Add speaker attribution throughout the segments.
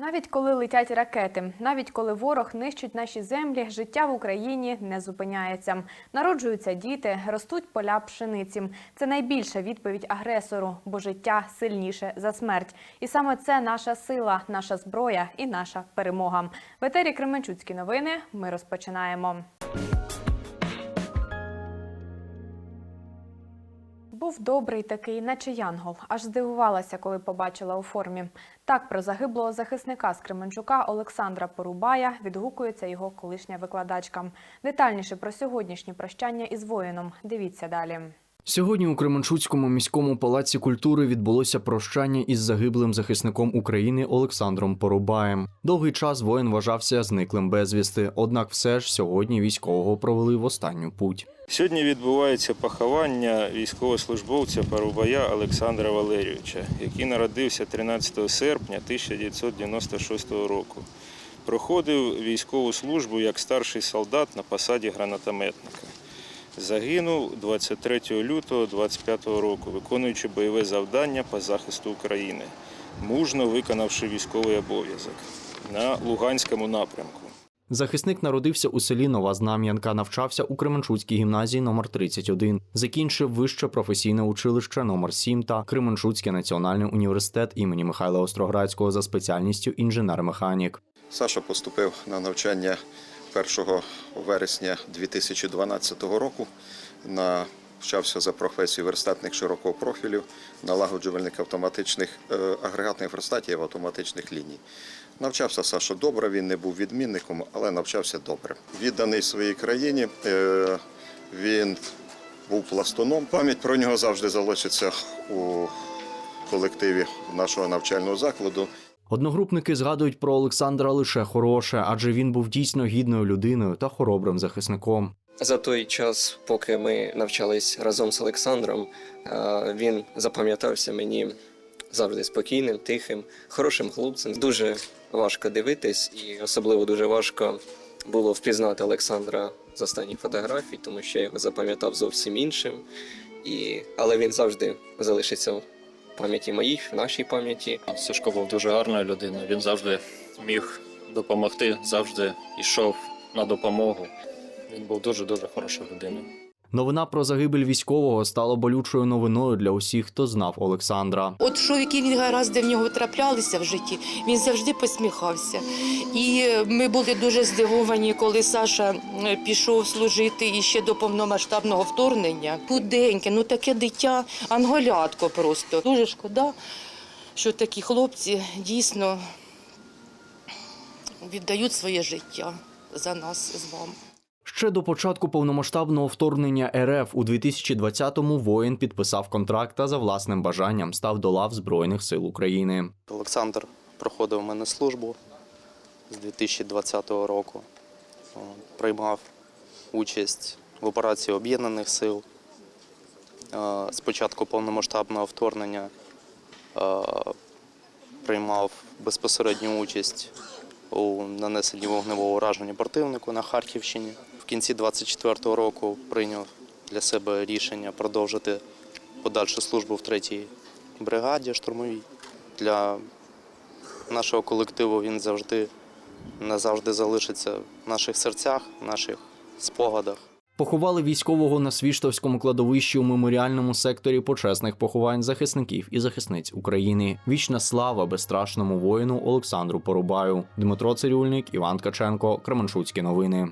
Speaker 1: Навіть коли летять ракети, навіть коли ворог нищить наші землі, життя в Україні не зупиняється. Народжуються діти, ростуть поля пшениці. Це найбільша відповідь агресору, бо життя сильніше за смерть. І саме це наша сила, наша зброя і наша перемога. В етері Кременчуцькі новини ми розпочинаємо. Був добрий такий, наче янгол. Аж здивувалася, коли побачила у формі. Так про загиблого захисника з Кременчука Олександра Порубая відгукується його колишня викладачка. Детальніше про сьогоднішнє прощання із воїном. Дивіться далі.
Speaker 2: Сьогодні у Кременчуцькому міському палаці культури відбулося прощання із загиблим захисником України Олександром Поробаєм. Довгий час воїн вважався зниклим безвісти, однак все ж сьогодні військового провели в останню путь.
Speaker 3: Сьогодні відбувається поховання військовослужбовця Парубая Олександра Валерійовича, який народився 13 серпня 1996 року. Проходив військову службу як старший солдат на посаді гранатометника. Загинув 23 лютого 25 року, виконуючи бойове завдання по захисту України, мужно виконавши військовий обов'язок на Луганському напрямку.
Speaker 2: Захисник народився у селі Нова Знам'янка, навчався у Кременчуцькій гімназії номер 31 закінчив вище професійне училище номер 7 та Кременчуцький національний університет імені Михайла Остроградського за спеціальністю інженер-механік.
Speaker 4: Саша поступив на навчання 1 вересня 2012 року. На Вчався за професією верстатних широкого профілю, налагоджувальник автоматичних е, агрегатних верстатів автоматичних ліній. Навчався Саша добре, він не був відмінником, але навчався добре. Відданий своїй країні, е, він був пластуном. Пам'ять про нього завжди залишиться у колективі нашого навчального закладу.
Speaker 2: Одногрупники згадують про Олександра лише хороше, адже він був дійсно гідною людиною та хоробрим захисником.
Speaker 5: За той час, поки ми навчались разом з Олександром, е, він запам'ятався мені завжди спокійним, тихим, хорошим хлопцем. Дуже важко дивитись, і особливо дуже важко було впізнати Олександра з останніх фотографій, тому що я його запам'ятав зовсім іншим. І... Але він завжди залишиться пам'яті моїй, в нашій пам'яті.
Speaker 6: Сашко був дуже гарною людиною. Він завжди міг допомогти, завжди йшов на допомогу. Він був дуже дуже хорошою людиною.
Speaker 2: Новина про загибель військового стала болючою новиною для усіх, хто знав Олександра.
Speaker 7: От що які він гаразди в нього траплялися в житті, він завжди посміхався. І ми були дуже здивовані, коли Саша е, пішов служити і ще до повномасштабного вторгнення. Худеньке, ну таке дитя, анголятко просто. Дуже шкода, що такі хлопці дійсно віддають своє життя за нас з вами.
Speaker 2: Ще до початку повномасштабного вторгнення РФ у 2020-му воїн підписав контракт та за власним бажанням став до лав Збройних сил України.
Speaker 8: Олександр проходив у мене службу з 2020 року. Приймав участь в операції Об'єднаних сил. Е, З початку повномасштабного вторгнення е, приймав безпосередню участь у нанесенні вогневого ураження противнику на Харківщині. В кінці 24-го року прийняв для себе рішення продовжити подальшу службу в 3-й бригаді штурмовій. Для нашого колективу він завжди назавжди залишиться в наших серцях, в наших спогадах.
Speaker 2: Поховали військового на Свіштовському кладовищі у меморіальному секторі почесних поховань захисників і захисниць України. Вічна слава безстрашному воїну Олександру Порубаю. Дмитро Цирюльник, Іван Ткаченко, Кременчуцькі новини.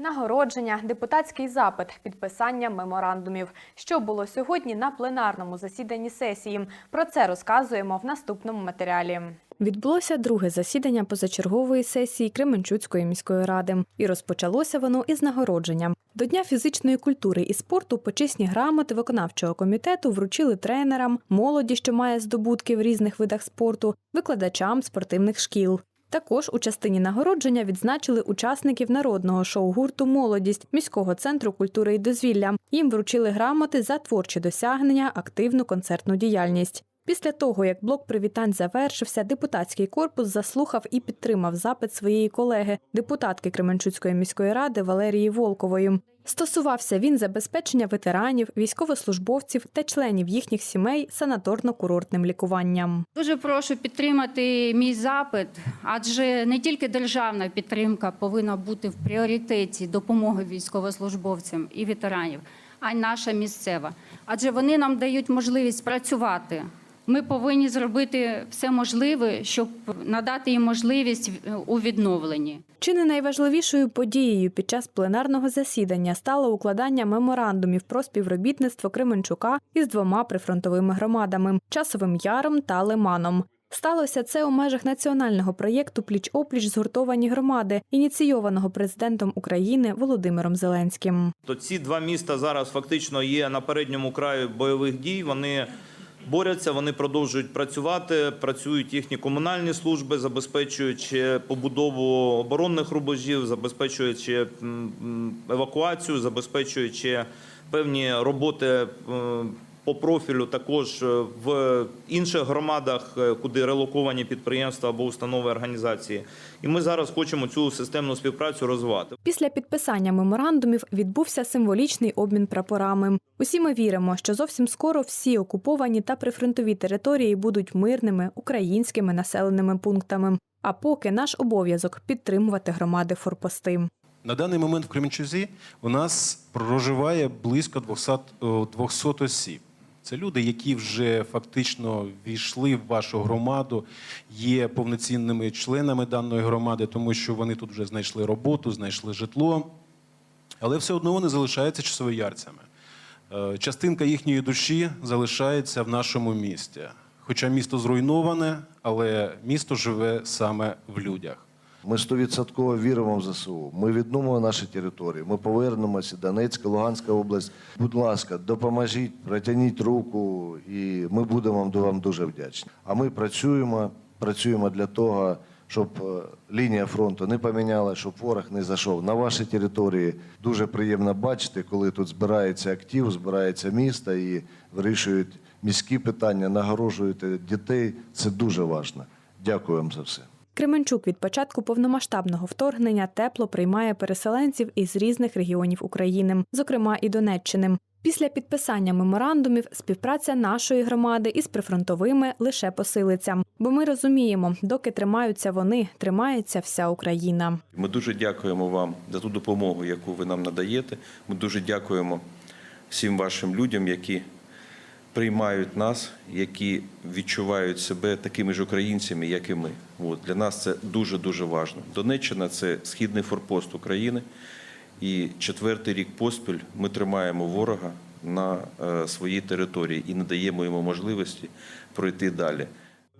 Speaker 1: Нагородження, депутатський запит, підписання меморандумів. Що було сьогодні на пленарному засіданні сесії? Про це розказуємо в наступному матеріалі. Відбулося друге засідання позачергової сесії Кременчуцької міської ради, і розпочалося воно із нагородження. До Дня фізичної культури і спорту почесні грамоти виконавчого комітету вручили тренерам, молоді, що має здобутки в різних видах спорту, викладачам спортивних шкіл. Також у частині нагородження відзначили учасників народного шоу-гурту Молодість міського центру культури і дозвілля. Їм вручили грамоти за творчі досягнення, активну концертну діяльність. Після того, як блок привітань завершився, депутатський корпус заслухав і підтримав запит своєї колеги, депутатки Кременчуцької міської ради Валерії Волкової. Стосувався він забезпечення ветеранів, військовослужбовців та членів їхніх сімей санаторно-курортним лікуванням.
Speaker 9: Дуже прошу підтримати мій запит, адже не тільки державна підтримка повинна бути в пріоритеті допомоги військовослужбовцям і ветеранів, а й наша місцева. Адже вони нам дають можливість працювати. Ми повинні зробити все можливе, щоб надати їм можливість у відновленні.
Speaker 1: Чи не найважливішою подією під час пленарного засідання стало укладання меморандумів про співробітництво Кременчука із двома прифронтовими громадами Часовим Яром та Лиманом. Сталося це у межах національного проєкту Пліч опліч згуртовані громади, ініційованого президентом України Володимиром Зеленським.
Speaker 10: То ці два міста зараз фактично є на передньому краю бойових дій. Вони борються, вони продовжують працювати. Працюють їхні комунальні служби, забезпечуючи побудову оборонних рубежів, забезпечуючи евакуацію, забезпечуючи певні роботи. е, По профілю також е, в інших громадах, е, куди релоковані підприємства або установи організації, і ми зараз хочемо цю системну співпрацю розвивати.
Speaker 1: Після підписання меморандумів відбувся символічний обмін прапорами. Усі ми віримо, що зовсім скоро всі окуповані та прифронтові території будуть мирними українськими населеними пунктами. А поки наш обов'язок підтримувати громади форпости.
Speaker 11: На даний момент в Кременчузі у нас проживає близько 200, о, 200 осіб. Це люди, які вже фактично війшли в вашу громаду, є повноцінними членами даної громади, тому що вони тут вже знайшли роботу, знайшли житло, але все одно вони залишаються часовоярцями. Е, Частинка їхньої душі залишається в нашому місті. Хоча місто зруйноване, але місто живе саме в людях.
Speaker 12: Ми стовідсотково віримо в ЗСУ. Ми відновимо наші території. Ми повернемося. Донецька, Луганська область. Будь ласка, допоможіть, протягніть руку, і ми будемо вам дуже вдячні. А ми працюємо, працюємо для того, щоб е, лінія фронту не поміняла, щоб ворог не зайшов на ваші території. Дуже приємно бачити, коли тут збирається актив, збирається місто і вирішують міські питання, нагороджують дітей. Це дуже важливо. Дякую вам за все.
Speaker 1: Кременчук від початку повномасштабного вторгнення тепло приймає переселенців із різних регіонів України, зокрема і Донеччини. Після підписання меморандумів співпраця нашої громади із прифронтовими лише посилиться, бо ми розуміємо, доки тримаються вони, тримається вся Україна.
Speaker 13: Ми дуже дякуємо вам за ту допомогу, яку ви нам надаєте. Ми дуже дякуємо всім вашим людям, які приймають нас, які відчувають себе такими ж українцями, як і ми. От для нас це дуже дуже важливо. Донеччина це східний форпост України, і четвертий рік поспіль ми тримаємо ворога на е, своїй території і не даємо йому можливості пройти далі.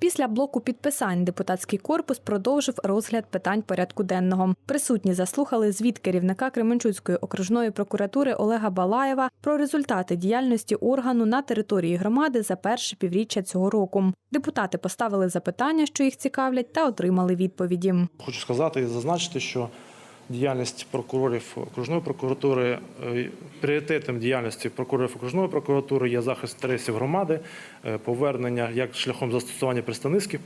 Speaker 1: Після блоку підписань депутатський корпус продовжив розгляд питань порядку денного. Присутні заслухали звіт керівника Кременчуцької окружної прокуратури Олега Балаєва про результати діяльності органу на території громади за перше півріччя цього року. Депутати поставили запитання, що їх цікавлять, та отримали відповіді.
Speaker 14: Хочу сказати і зазначити, що діяльність прокурорів окружної прокуратури е, пріоритетом діяльності прокурорів окружної прокуратури є захист інтересів громади, е, повернення як шляхом застосування представницьких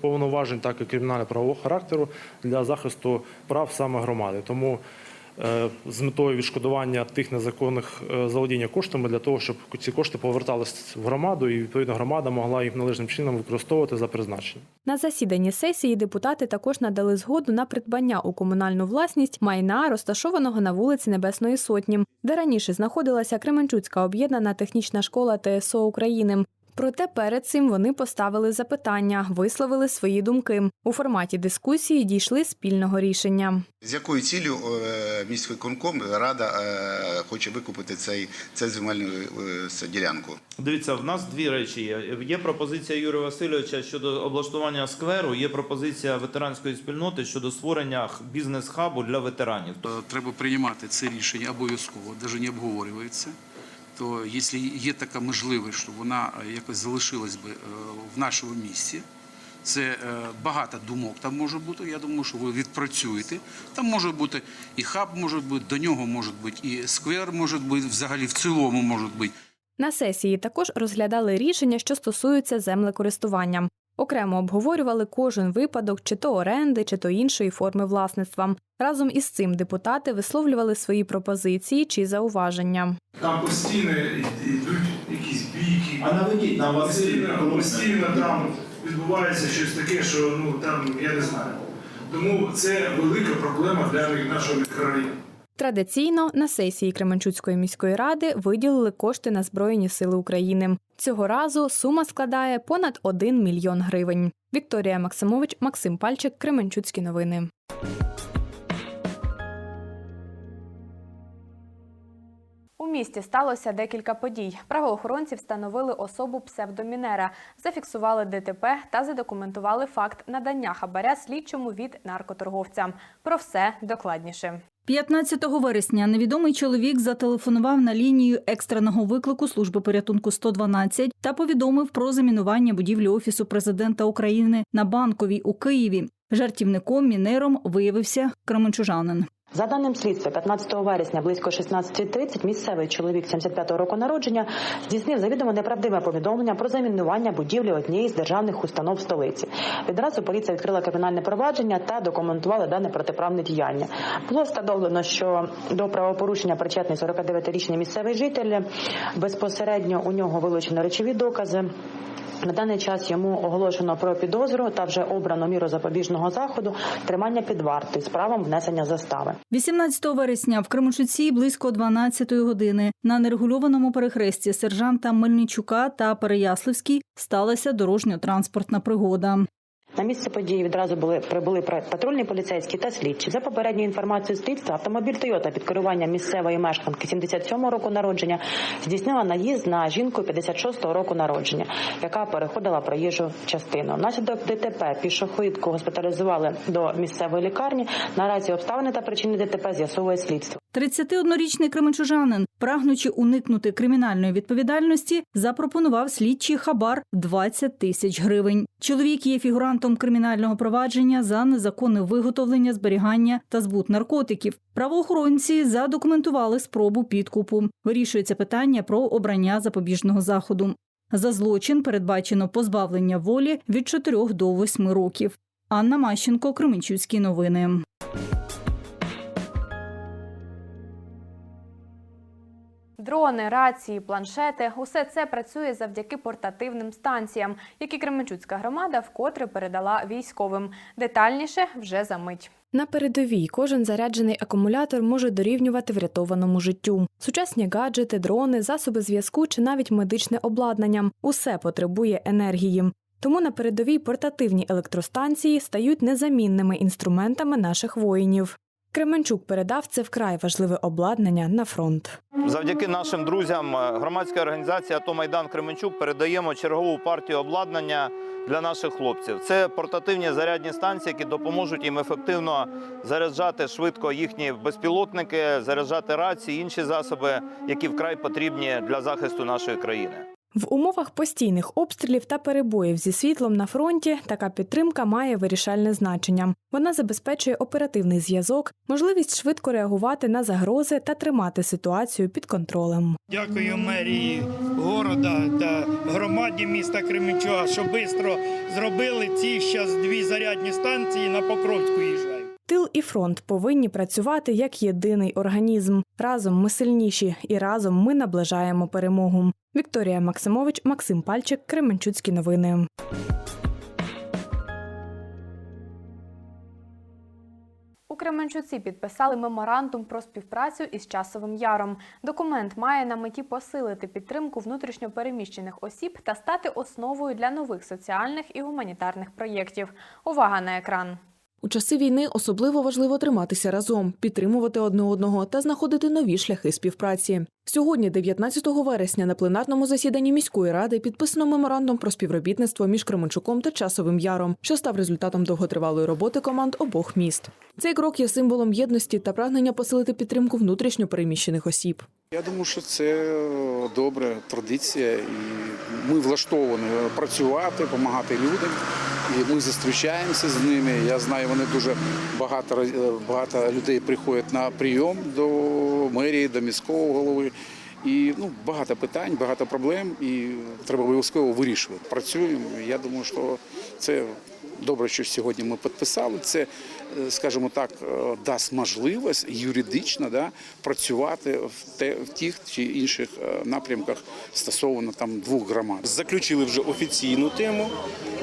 Speaker 14: повноважень, так і кримінально-правового характеру для захисту прав саме громади. Тому з метою відшкодування тих незаконних е, заволодіння коштами для того, щоб ці кошти повертались в громаду, і відповідно громада могла їх належним чином використовувати за призначенням.
Speaker 1: На засіданні сесії депутати також надали згоду на придбання у комунальну власність майна, розташованого на вулиці Небесної Сотні, де раніше знаходилася Кременчуцька об'єднана технічна школа ТСО України. Проте перед цим вони поставили запитання, висловили свої думки. У форматі дискусії дійшли спільного рішення.
Speaker 15: З якою ціллю е, міськвиконком рада е, хоче викупити цей, цей земельну е, ділянку?
Speaker 10: Дивіться, в нас дві речі є. Є пропозиція Юрія Васильовича щодо облаштування скверу, є пропозиція ветеранської спільноти щодо створення бізнес-хабу для ветеранів.
Speaker 16: Треба приймати це рішення обов'язково, навіть не обговорюється. То якщо є така можливість, що вона е, якось залишилась би е, в нашому місті, це е, багато думок там може бути. Я думаю, що ви відпрацюєте. Там може бути і хаб може бути, до нього може бути і сквер може бути, взагалі в цілому може бути.
Speaker 1: На сесії також розглядали рішення, що стосуються землекористування. Окремо обговорювали кожен випадок, чи то оренди, чи то іншої форми власництва. Разом із цим депутати висловлювали свої пропозиції чи зауваження.
Speaker 17: Там постійно йдуть якісь бійки.
Speaker 13: А наведіть нам
Speaker 17: постійно, постійно там відбувається щось таке, що ну там я не знаю. Тому це велика проблема для нашого мікрорайону.
Speaker 1: Традиційно на сесії Кременчуцької міської ради виділили кошти на Збройні Сили України. Цього разу сума складає понад 1 мільйон гривень. Вікторія Максимович, Максим Пальчик, Кременчуцькі новини. Місті сталося декілька подій. Правоохоронці встановили особу псевдомінера, зафіксували ДТП та задокументували факт надання хабаря слідчому від наркоторговця. Про все докладніше.
Speaker 18: 15 вересня невідомий чоловік зателефонував на лінію екстреного виклику служби порятунку 112 та повідомив про замінування будівлі офісу президента України на банковій у Києві. Жартівником мінером виявився кременчужанин.
Speaker 19: За даним слідства, 15 вересня близько 16.30 місцевий чоловік 75-го року народження здійснив завідомо неправдиве повідомлення про замінування будівлі однієї з державних установ столиці. Відразу поліція відкрила кримінальне провадження та документувала дане протиправне діяння. Було встановлено, що до правопорушення причетний 49-річний місцевий житель. Безпосередньо у нього вилучено речові докази. На даний час йому оголошено про підозру та вже обрано міру запобіжного заходу тримання під вартою з правом внесення застави.
Speaker 18: 18 вересня в Кременчуці близько 12 години на нерегульованому перехресті сержанта Мельничука та Переяславській сталася дорожньо-транспортна пригода.
Speaker 19: На місце події відразу були прибули патрульні поліцейські та слідчі. За попередньою інформацією слідства, автомобіль Тойота під керуванням місцевої мешканки 77 року народження здійснила наїзд на жінку 56 року народження, яка переходила проїжджу частину. Внаслідок ДТП пішохідку госпіталізували до місцевої лікарні. Наразі обставини та причини ДТП з'ясовує слідство.
Speaker 18: 31-річний кременчужанин, прагнучи уникнути кримінальної відповідальності, запропонував слідчий хабар 20 тисяч гривень. Чоловік є фігурантом кримінального провадження за незаконне виготовлення, зберігання та збут наркотиків. Правоохоронці задокументували спробу підкупу. Вирішується питання про обрання запобіжного заходу. За злочин передбачено позбавлення волі від 4 до 8 років. Анна Мащенко, Кременчуцькі новини.
Speaker 1: Дрони, рації, планшети усе це працює завдяки портативним станціям, які Кременчуцька громада вкотре передала військовим. Детальніше вже за мить. На передовій кожен заряджений акумулятор може дорівнювати врятованому життю. Сучасні гаджети, дрони, засоби зв'язку чи навіть медичне обладнання усе потребує енергії. Тому на передовій портативні електростанції стають незамінними інструментами наших воїнів. Кременчук передав це вкрай важливе обладнання на фронт.
Speaker 10: Завдяки нашим друзям, е, громадська організація «АТО Майдан Кременчук передаємо чергову партію обладнання для наших хлопців. Це портативні зарядні станції, які допоможуть їм ефективно заряджати швидко їхні безпілотники, заряджати рації, інші засоби, які вкрай потрібні для захисту нашої країни.
Speaker 1: В умовах постійних обстрілів та перебоїв зі світлом на фронті така підтримка має вирішальне значення. Вона забезпечує оперативний зв'язок, можливість швидко реагувати на загрози та тримати ситуацію під контролем.
Speaker 20: Дякую мерії города та громаді міста Кременчуга, що швидко зробили ці зараз дві зарядні станції на Покровську їжджають.
Speaker 1: Тил і фронт повинні працювати як єдиний організм. Разом ми сильніші, і разом ми наближаємо перемогу. Вікторія Максимович, Максим Пальчик, Кременчуцькі новини. У Кременчуці підписали меморандум про співпрацю із Часовим Яром. Документ має на меті посилити підтримку внутрішньопереміщених осіб та стати основою для нових соціальних і гуманітарних проєктів. Увага на екран.
Speaker 21: У часи війни особливо важливо триматися разом, підтримувати одне одного та знаходити нові шляхи співпраці. Сьогодні, 19 вересня, на пленарному засіданні міської ради підписано меморандум про співробітництво між Кременчуком та Часовим Яром, що став результатом довготривалої роботи команд обох міст. Цей крок є символом єдності та прагнення посилити підтримку внутрішньо переміщених осіб.
Speaker 22: Я думаю, що це добра традиція, і ми влаштовані працювати, допомагати людям. І ми зустрічаємося з ними. Я знаю, вони дуже багато раз- багато людей приходять на прийом до мерії, до міського голови. І ну, багато питань, багато проблем, і треба обов'язково вирішувати. Працюємо. Я думаю, що це добре, що сьогодні ми підписали. Це, е, скажімо так, е, дасть можливість юридично да, працювати в, те, в тих чи інших е, напрямках стосовно там двох громад.
Speaker 23: Заключили вже офіційну тему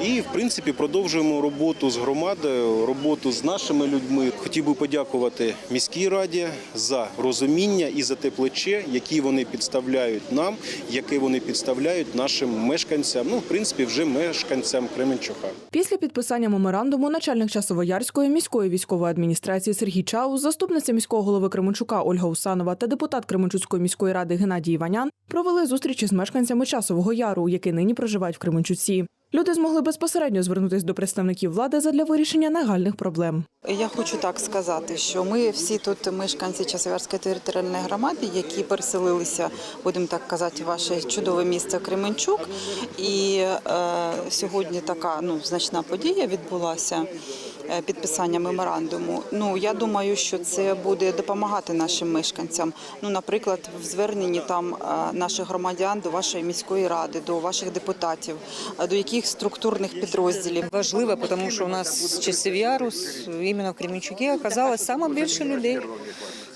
Speaker 23: і, в принципі, продовжуємо роботу з громадою, роботу з нашими людьми. Хотів би подякувати міській раді за розуміння і за те плече, які вони підставляють нам, яке вони підставляють нашим мешканцям. Ну, в принципі, вже мешканцям Кременчука.
Speaker 21: Після підписання меморандуму начальник Часовоярської міської військової адміністрації Сергій Чау, заступниця міського голови Кременчука Ольга Усанова та депутат Кременчуцької міської ради Геннадій Іванян провели зустрічі з мешканцями Часового Яру, які нині проживають в Кременчуці. Люди змогли безпосередньо звернутися до представників влади задля вирішення нагальних проблем.
Speaker 24: Я хочу так сказати, що ми всі тут мешканці Часовярської територіальної громади, які переселилися, будемо так казати, в ваше чудове місце Кременчук. І е, сьогодні така ну значна подія відбулася. Е, Підписання меморандуму. Ну я думаю, що це буде допомагати нашим мешканцям. Ну, наприклад, в зверненні там е, наших громадян до вашої міської ради, до ваших депутатів, е, до яких структурних підрозділів.
Speaker 25: Важливо, тому що у нас часів яру, с- іменно в Кременчуке оказалось саме більше людей.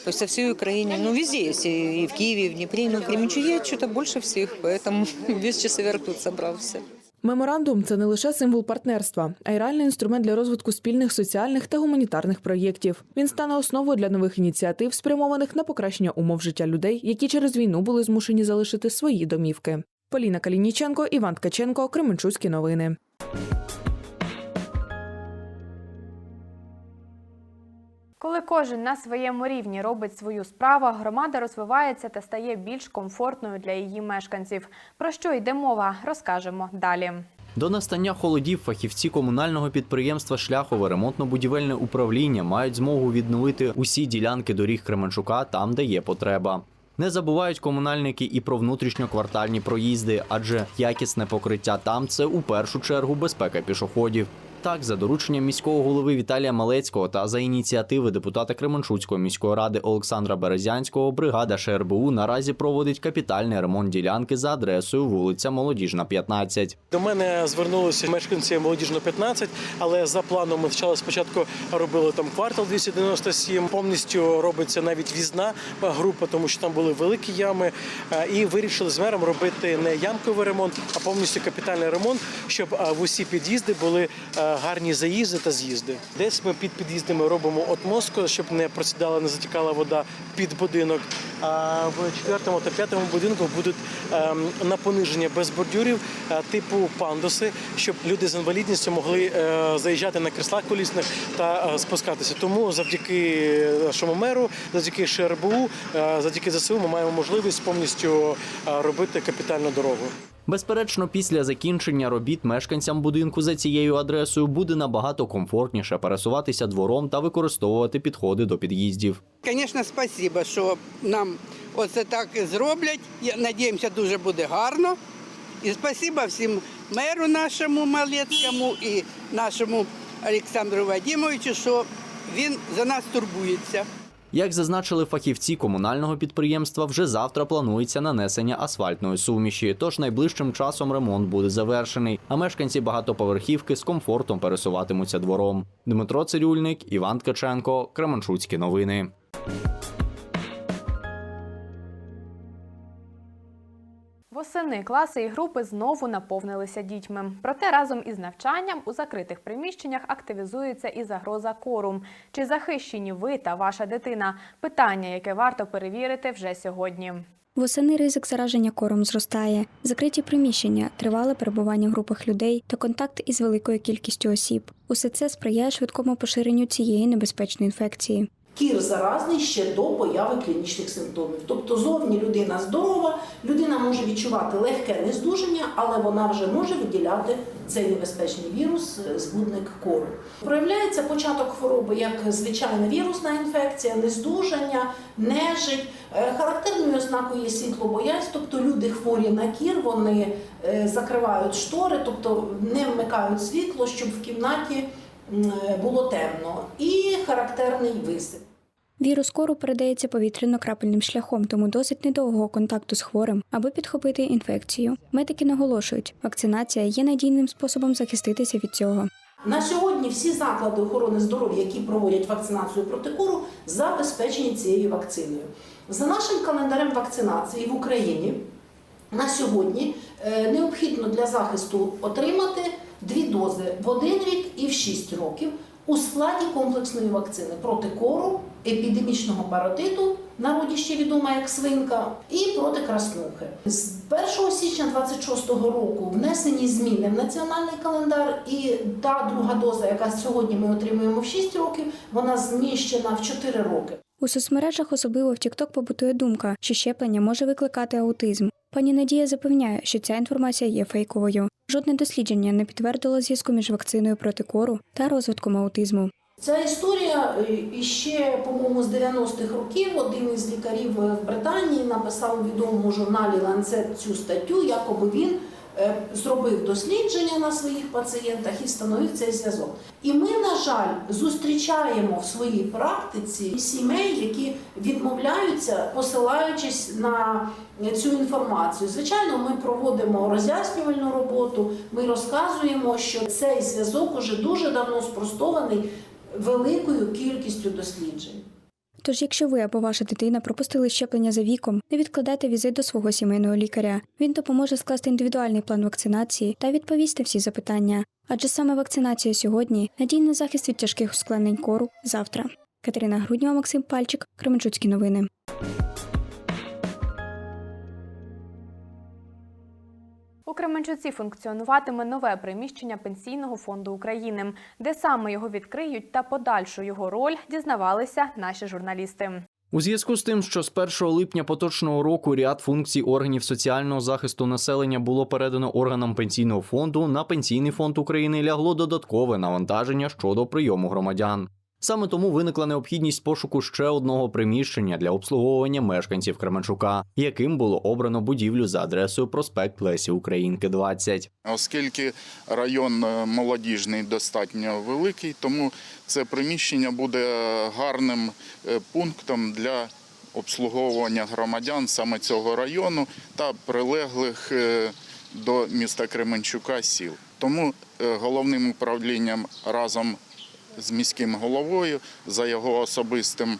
Speaker 25: То есть со всей Украине, ну везде есть, и в Киеве, и в Днепре, но в Кременчуге что-то больше всех, поэтому весь часовяр тут собрался.
Speaker 21: Меморандум це не лише символ партнерства, а й реальний інструмент для розвитку спільних соціальних та гуманітарних проєктів. Він стане основою для нових ініціатив, спрямованих на покращення умов життя людей, які через війну були змушені залишити свої домівки. Поліна Калініченко, Іван Ткаченко, Кременчуцькі новини.
Speaker 1: Коли кожен на своєму рівні робить свою справу, громада розвивається та стає більш комфортною для її мешканців. Про що йде мова, розкажемо далі.
Speaker 2: До настання холодів фахівці комунального підприємства Шляхове ремонтно-будівельне управління мають змогу відновити усі ділянки доріг Кременчука там, де є потреба. Не забувають комунальники і про внутрішньоквартальні проїзди, адже якісне покриття там це у першу чергу безпека пішоходів. Так, за дорученням міського голови Віталія Малецького та за ініціативи депутата Кременчуцької міської ради Олександра Березянського, бригада ШРБУ наразі проводить капітальний ремонт ділянки за адресою вулиця Молодіжна, 15.
Speaker 26: До мене звернулися мешканці молодіжно 15, але за планом ми спочатку робили там квартал 297. Повністю робиться навіть візна група, тому що там були великі ями. Е, І вирішили з мером робити не ямковий ремонт, а повністю капітальний ремонт, щоб е, в усі під'їзди були е, гарні заїзди та з'їзди. Десь ми під під'їздами робимо отмостку, щоб не просідала, не затікала вода під будинок. А в четвертому та п'ятому будинку будуть ем, на пониження без бордюрів, е, типу пандуси, щоб люди з інвалідністю могли е, заїжджати на креслах колісних та е, спускатися. Тому завдяки нашому меру, завдяки ШРБУ, завдяки ЗСУ ми маємо можливість повністю робити капітальну дорогу.
Speaker 2: Безперечно, після закінчення робіт мешканцям будинку за цією адресою буде набагато комфортніше пересуватися двором та використовувати підходи до під'їздів.
Speaker 27: Звісно, спасибо, що нам оце так зроблять. Надіємося, дуже буде гарно. І спасибо всім меру нашому Малецькому і нашому Олександру Вадимовичу, що він за нас турбується.
Speaker 2: Як зазначили фахівці комунального підприємства, вже завтра планується нанесення асфальтної суміші. Тож найближчим часом ремонт буде завершений, а мешканці багатоповерхівки з комфортом пересуватимуться двором. Дмитро Цирюльник, Іван Ткаченко, Кременчуцькі новини.
Speaker 1: Восени класи і групи знову наповнилися дітьми. Проте разом із навчанням у закритих приміщеннях активізується і загроза кору. Чи захищені ви та ваша дитина? Питання, яке варто перевірити вже сьогодні.
Speaker 28: Восени ризик зараження кором зростає, закриті приміщення, тривале перебування в групах людей та контакт із великою кількістю осіб. Усе це сприяє швидкому поширенню цієї небезпечної інфекції.
Speaker 29: Кір заразний ще до появи клінічних симптомів. Тобто зовні людина здорова, людина може відчувати легке нездужання, але вона вже може виділяти цей небезпечний вірус, е, збудник кору. Проявляється початок хвороби як звичайна вірусна інфекція, нездужання, нежить. Е, Характерною ознакою є світлобоязнь, тобто люди хворі на кір, вони е, закривають штори, тобто не вмикають світло, щоб в кімнаті було темно. І характерний висип.
Speaker 28: Вірус кору передається повітряно-крапельним шляхом, тому досить недовгого контакту з хворим, аби підхопити інфекцію. Медики наголошують, вакцинація є надійним способом захиститися від цього.
Speaker 29: На сьогодні всі заклади охорони здоров'я, які проводять вакцинацію проти кору, забезпечені цією вакциною. За нашим календарем вакцинації в Україні на сьогодні е, необхідно для захисту отримати дві дози в один рік і в 6 років у складі комплексної вакцини проти кору, епідемічного паротиту, народі ще відома як свинка, і проти краснухи. З 1 січня 26 року внесені зміни в національний календар, і та друга доза, яка сьогодні ми отримуємо в 6 років, вона зміщена в 4 роки.
Speaker 28: У соцмережах, особливо в TikTok, побутує думка, що щеплення може викликати аутизм. Пані Надія запевняє, що ця інформація є фейковою. Жодне дослідження не підтвердило зв'язку між вакциною проти кору та розвитком аутизму.
Speaker 29: Ця історія е, іще, по-моєму, з 90-х років один із лікарів е, в Британії написав у відомому журналі Lancet цю статтю, якоби він зробив дослідження на своїх пацієнтах і встановив цей зв'язок. І ми, на жаль, зустрічаємо в своїй практиці сімей, які відмовляються, посилаючись на цю інформацію. Звичайно, ми проводимо роз'яснювальну роботу. Ми розказуємо, що цей зв'язок уже дуже давно спростований великою кількістю досліджень.
Speaker 28: Тож, якщо ви або ваша дитина пропустили щеплення за віком, не відкладайте візит до свого сімейного лікаря. Він допоможе скласти індивідуальний план вакцинації та відповісти всі запитання. Адже саме вакцинація сьогодні надійний захист від тяжких ускладнень кору завтра. Катерина Груднєва, Максим Пальчик, Кременчуцькі новини.
Speaker 1: У Кременчуці функціонуватиме нове приміщення Пенсійного фонду України. Де саме його відкриють та подальшу його роль дізнавалися наші журналісти.
Speaker 2: У зв'язку з тим, що з 1 липня поточного року ряд функцій органів соціального захисту населення було передано органам пенсійного фонду, на пенсійний фонд України лягло додаткове навантаження щодо прийому громадян. Саме тому виникла необхідність пошуку ще одного приміщення для обслуговування мешканців Кременчука, яким було обрано будівлю за адресою проспект Лесі Українки, 20.
Speaker 30: Оскільки район е, молодіжний достатньо великий, тому це приміщення буде гарним е, пунктом для обслуговування громадян саме цього району та прилеглих е, до міста Кременчука сіл. Тому головним управлінням разом з міським головою за його особистим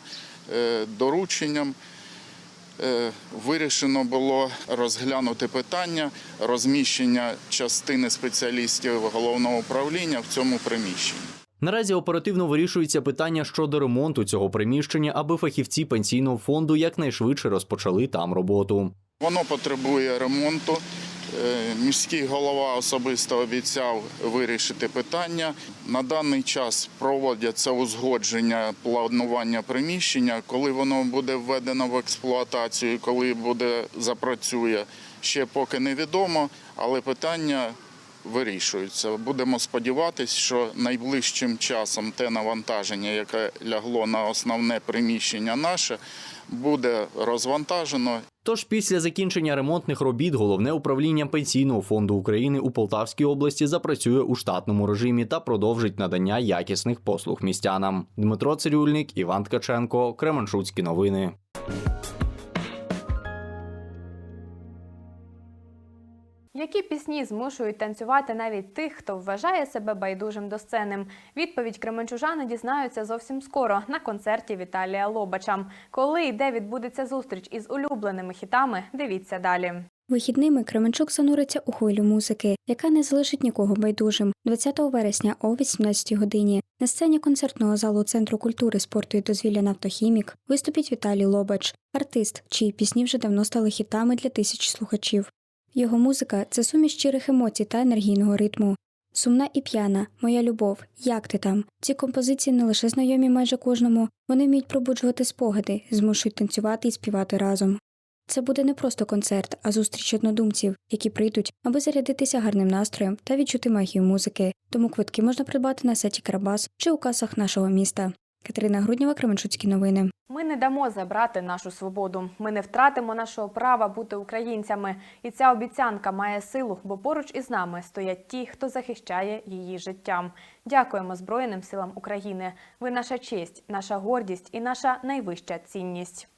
Speaker 30: е, дорученням е, вирішено було розглянути питання розміщення частини спеціалістів головного управління в цьому приміщенні.
Speaker 2: Наразі оперативно вирішується питання щодо ремонту цього приміщення, аби фахівці пенсійного фонду якнайшвидше розпочали там роботу.
Speaker 30: Воно потребує ремонту. Е, Міський голова особисто обіцяв вирішити питання. На даний час проводяться узгодження планування приміщення. Коли воно буде введено в експлуатацію, коли буде запрацює, ще поки невідомо, але питання вирішуються. Будемо сподіватися, що найближчим часом те навантаження, яке лягло на основне приміщення наше, буде розвантажено
Speaker 2: Тож після закінчення ремонтних робіт головне управління пенсійного фонду України у Полтавській області запрацює у штатному режимі та продовжить надання якісних послуг містянам. Дмитро Цирюльник, Іван Ткаченко, Кременчуцькі новини.
Speaker 1: Які пісні змушують танцювати навіть тих, хто вважає себе байдужим до сцени? Відповідь кременчужани дізнаються зовсім скоро на концерті Віталія Лобача. Коли і де відбудеться зустріч із улюбленими хітами, дивіться далі.
Speaker 28: Вихідними Кременчук зануриться у хвилю музики, яка не залишить нікого байдужим. 20 вересня о 18 годині на сцені концертного залу Центру культури, спорту і дозвілля «Нафтохімік» виступить Віталій Лобач, артист, чиї пісні вже давно стали хітами для тисяч слухачів. Його музика це суміш щирих емоцій та енергійного ритму. Сумна і п'яна, моя любов, як ти там? Ці композиції не лише знайомі майже кожному, вони вміють пробуджувати спогади, змушують танцювати і співати разом. Це буде не просто концерт, а зустріч однодумців, які прийдуть, аби зарядитися гарним настроєм та відчути магію музики. Тому квитки можна придбати на сайті Карабас чи у касах нашого міста. Катерина Груднєва, Кременчуцькі новини.
Speaker 1: Ми не дамо забрати нашу свободу. Ми не втратимо нашого права бути українцями. І ця обіцянка має силу, бо поруч із нами стоять ті, хто захищає її життям. Дякуємо Збройним силам України. Ви наша честь, наша гордість і наша найвища цінність.